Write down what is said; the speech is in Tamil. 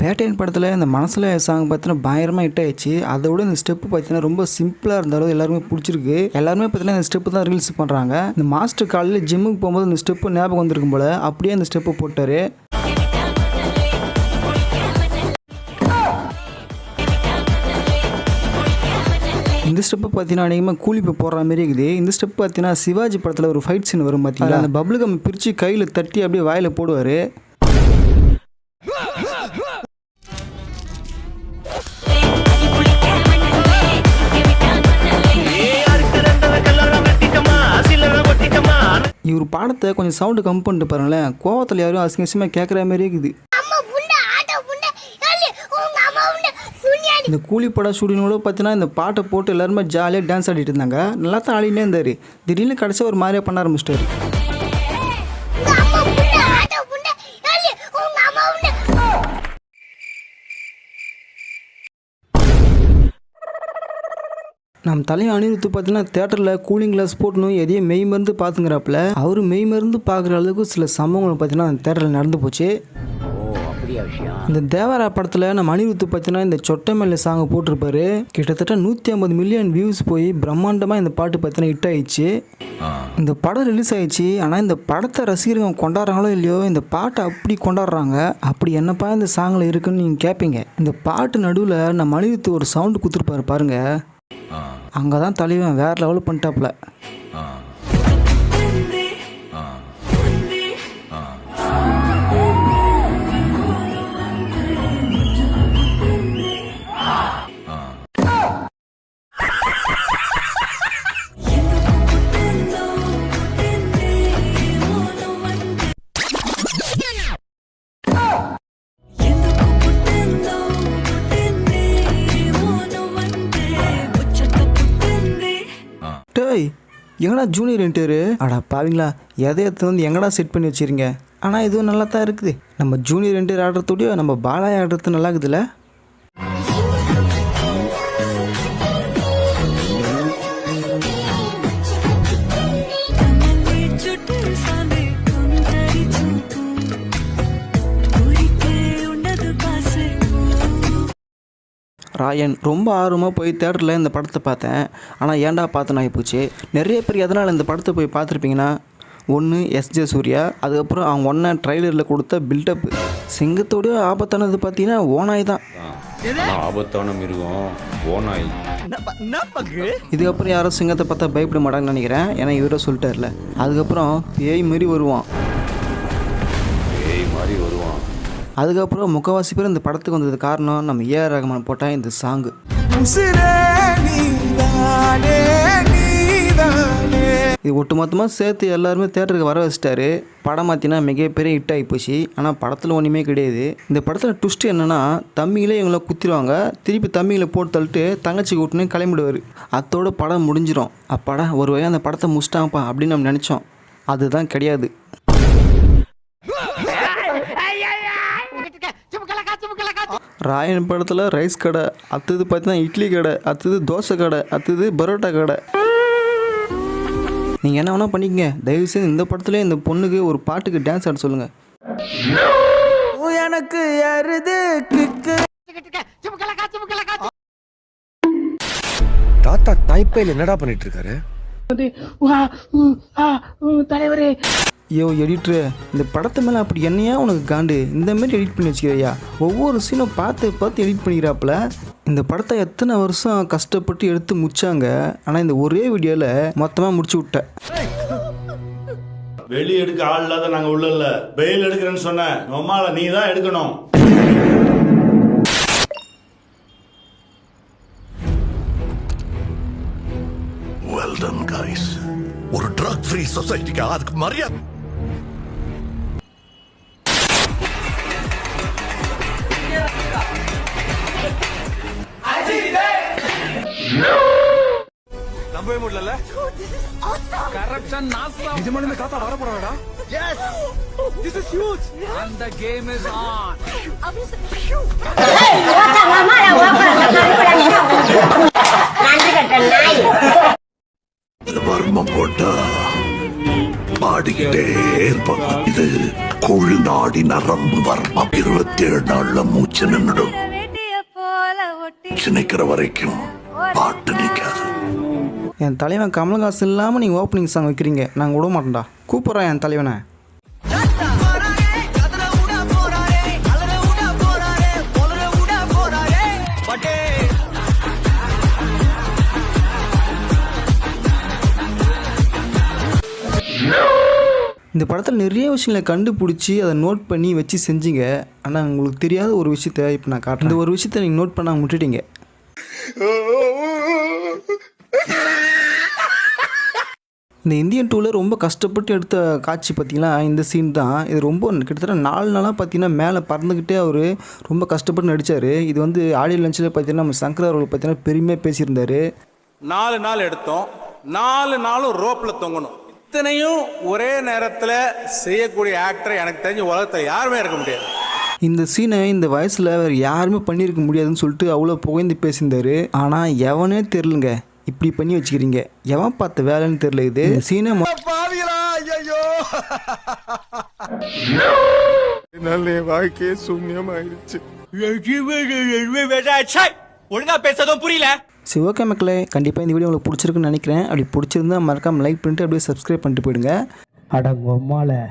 வேட்டையன் படத்தில் இந்த மனசில் சாங் பார்த்தீங்கன்னா பயங்கரமாக ஹிட் ஆயிடுச்சு. அதை விட இந்த ஸ்டெப்பு பார்த்தீங்கன்னா ரொம்ப சிம்பிளாக இருந்தாலும் எல்லாருமே பிடிச்சிருக்கு. எல்லாருமே பார்த்தீங்கன்னா இந்த ஸ்டெப்பு தான் ரீல்ஸ் பண்ணுறாங்க இந்த மாஸ்டர் காலையில் ஜிம்முக்கு போகும்போது இந்த ஸ்டெப்பு ஞாபகம் வந்திருக்கும் போல் அப்படியே அந்த ஸ்டெப்பு போட்டார். இந்த ஸ்டெப்பு பார்த்தீங்கன்னா அநேகமாக கூலி இப்போ போடுற மாதிரி இருக்குது. இந்த ஸ்டெப் பார்த்தீங்கன்னா சிவாஜி படத்தில் ஒரு ஃபைட் சீன் வரும் பார்த்தீங்களா அந்த பபுள் கம் பிரித்து கையில் தட்டி அப்படியே வாயில் போடுவார். இவர் பாடத்தை கொஞ்சம் சவுண்டு கம் பண்ணிட்டு பாருங்களேன். கோவத்தில் யாரும் அசிங்க அசிங்கமாக கேட்குற மாதிரி இருக்குது. இந்த கூலி பட ஸ்டூடியோட பார்த்தீங்கன்னா இந்த பாட்டை போட்டு எல்லாருமே ஜாலியாக டான்ஸ் ஆடிட்டு இருந்தாங்க. நல்லா தான் ஆடினே இருந்தார். திடீர்னு கடைசி ஒரு மாதிரியாக பண்ண ஆரம்பிச்சிட்டாரு. நம்ம தலையை அணிவித்து பார்த்தீங்கன்னா தேட்டரில் கூலிங் கிளாஸ் போட்டணும் எதையும் மெய் மருந்து பார்த்துங்கிறாப்புல. அவர் மெய் மருந்து பார்க்குற அளவுக்கு சில சம்பவங்கள் பார்த்தீங்கன்னா அந்த தேட்டரில் நடந்து போச்சு. இந்த தேவரா படத்தில் நம்ம அனிருத்து பார்த்தீங்கன்னா இந்த சொட்டை மேலே சாங் போட்டிருப்பாரு. கிட்டத்தட்ட நூற்றி ஐம்பது மில்லியன் வியூஸ் போய் பிரம்மாண்டமாக இந்த பாட்டு பார்த்தீங்கன்னா ஹிட் ஆயிடுச்சு. இந்த படம் ரிலீஸ் ஆயிடுச்சு. ஆனால் இந்த படத்தை ரசிகர்கள் கொண்டாடுறாங்களோ இல்லையோ இந்த பாட்டை அப்படி கொண்டாடுறாங்க. அப்படி என்னப்பா இந்த சாங்கில் இருக்குன்னு நீங்கள் கேட்பீங்க இந்த பாட்டு நடுவில் நம்ம அனிருத்து ஒரு சவுண்டு கொடுத்துருப்பாரு பாருங்க. அங்கே தான் தலைவன் வேறு லெவலில் பண்ணிட்டாப்புல. டேய் எங்கடா ஜூனியர் என்டரு அடா பாவீங்களா எதை எடுத்து வந்து எங்கடா செட் பண்ணி வச்சுருங்க ஆனால் இதுவும் நல்லா தான் இருக்குது. நம்ம ஜூனியர் என்டர் ஆடுறதோடய நம்ம பாலாய் ஆடுறது நல்லா இருக்குதுல்ல ராயன் ரொம்ப ஆர்வமாக போய் தேட்டரில் இந்த படத்தை பார்த்தேன். ஆனால் ஏன்டா பார்த்தேன் ஆகி போச்சு? நிறைய பேர் எதனால் இந்த படத்தை போய் பார்த்துருப்பீங்கன்னா ஒன்று எஸ்ஜே சூர்யா அதுக்கப்புறம் அவங்க ஒன்றை ட்ரைலரில் கொடுத்த பில்டப். சிங்கத்தோட ஆபத்தானது பார்த்தீங்கன்னா ஓனாய் தான். ஆபத்தான மிருகம் ஓநாய். இதுக்கப்புறம் யாரும் சிங்கத்தை பார்த்தா பயப்பட மாட்டாங்கன்னு நினைக்கிறேன். ஏன்னா இவரே சொல்லிட்டார்ல. அதுக்கப்புறம் பேய் மாரி வருவான். பேய் மாதிரி வருவான். அதுக்கப்புறம் முக்கவாசி பேர் இந்த படத்துக்கு வந்தது காரணம் நம்ம ஏஆர் ரஹ்மான் போட்ட இந்த சாங்கு. இது ஒட்டுமொத்தமாக சேர்த்து எல்லாருமே தேட்டருக்கு வர வச்சிட்டாரு. படம் பார்த்தீங்கன்னா மிகப்பெரிய ஹிட் ஆகி போச்சு. ஆனால் படத்தில் ஒன்றுமே கிடையாது. இந்த படத்தில் ட்விஸ்ட் என்னென்னா தம்பிங்களே இவங்கள குத்திடுவாங்க. திருப்பி தம்பிங்களை போட்டு தள்ளிட்டு தங்கச்சி கூட்டுன்னு கிளம்பிடுவார். அத்தோட படம் முடிஞ்சிடும் அப்பாடா ஒரு வகையாக அந்த படத்தை முடிச்சிட்டாங்கப்பா அப்படின்னு நம்ம நினச்சோம். அதுதான் கிடையாது. ராயன் படத்தில் ரைஸ் கடை அடுத்தது பார்த்தீங்கன்னா இட்லி கடை அடுத்தது தோசை கடை அடுத்தது பரோட்டா கடை. நீங்கள் என்ன வேணால் பண்ணிக்கங்க. தயவுசெய்து இந்த படத்துலேயே இந்த பொண்ணுக்கு ஒரு பாட்டுக்கு டான்ஸ் ஆட சொல்லுங்கள் எனக்கு தாத்தா தாய்ப்பையில் என்னடா பண்ணிட்டு இருக்காரு? ஐயோ எடிட்ரு இந்த படத்து மேலே அப்படி என்னையா உனக்கு காண்டு? இந்த மாதிரி எடிட் பண்ணி வச்சுக்கிறியா? ஒவ்வொரு சீனும் பார்த்து பார்த்து எடிட் பண்ணிக்கிறாப்புல. இந்த படத்தை எத்தனை வருஷம் கஷ்டப்பட்டு எடுத்து முடிச்சாங்க. ஆனால் இந்த ஒரே வீடியோவில் மொத்தமாக முடிச்சு விட்டேன் வெளி எடுக்க ஆள் இல்லாத நாங்க உள்ள இல்ல. பெயில் எடுக்கிறேன்னு சொன்னேன் நம்மால நீ தான் எடுக்கணும். வெல் டன் ஒரு ட்ரக் ஃப்ரீ சொசைட்டிக்கு அதுக்கு மரியாதை. நம்பவே முடியல கரப்ஷன் நாசம் நிஜமாலுமே தாத்தா வர போறாடா yes this is huge and the game is on வர்மம் போட்டா பாடிக்கிட்டே இருப்பாங்க இது கொழுந்து நாடி நரம்பு வர்மம். இருபத்தி ஏழு நாள்ல மூச்சு வரைக்கும் பாட்டு நிற்காது என் தலைவன் கமலஹாசன் இல்லாமல் நீங்கள் ஓப்பனிங் சாங் வைக்கிறீங்க. நாங்கள் விட மாட்டோம்டா கூப்பிட்றேன் என் தலைவனை. இந்த படத்தில் நிறைய விஷயங்களை கண்டுபிடிச்சி அதை நோட் பண்ணி வச்சு செஞ்சீங்க. ஆனால் உங்களுக்கு தெரியாத ஒரு விஷயத்த இப்போ நான் காட்டுறேன். இந்த ஒரு விஷயத்த நீங்கள் நோட் பண்ணாமல் விட்டுட்டீங்க. இந்த இந்தியன் டூவில் ரொம்ப கஷ்டப்பட்டு எடுத்த காட்சி பார்த்தீங்கன்னா இந்த சீன் தான். இது ரொம்ப கிட்டத்தட்ட நாலு நாளாக பார்த்தீங்கன்னா மேலே பறந்துக்கிட்டே அவர் ரொம்ப கஷ்டப்பட்டு நடித்தார் இது வந்து ஆடியோ லஞ்சில் பார்த்தீங்கன்னா நம்ம சங்கர் அவர்கள் பார்த்தீங்கன்னா பெருமையாக பேசியிருந்தார். நாலு நாள் எடுத்தோம். நாலு நாளும் ரோப்பில் தொங்கணும். இத்தனையும் ஒரே நேரத்தில் செய்யக்கூடிய ஆக்டர் எனக்கு தெரிஞ்ச உலகத்தில் யாருமே இருக்க முடியாது. இந்த சீனை இந்த வயசில் வேறு யாருமே பண்ணியிருக்க முடியாதுன்னு சொல்லிட்டு அவ்வளோ புகைந்து பேசியிருந்தாரு. ஆனால் எவனே தெரிலங்க இப்படி பண்ணி வச்சுக்கிறீங்க. எவன் பார்த்த வேலைன்னு தெரில இது. இந்த சீனை மொ- ஒழுங்கா பேசதும் புரியல. சரி ஓகே மக்களே கண்டிப்பாக இந்த வீடியோ உங்களுக்கு பிடிச்சிருக்குன்னு நினைக்கிறேன். அப்படி பிடிச்சிருந்தா மறக்காம லைக் பண்ணிட்டு அப்படியே சப்ஸ்கிரைப் பண்ணிட்டு போயிடுங்க. அட பொம்மால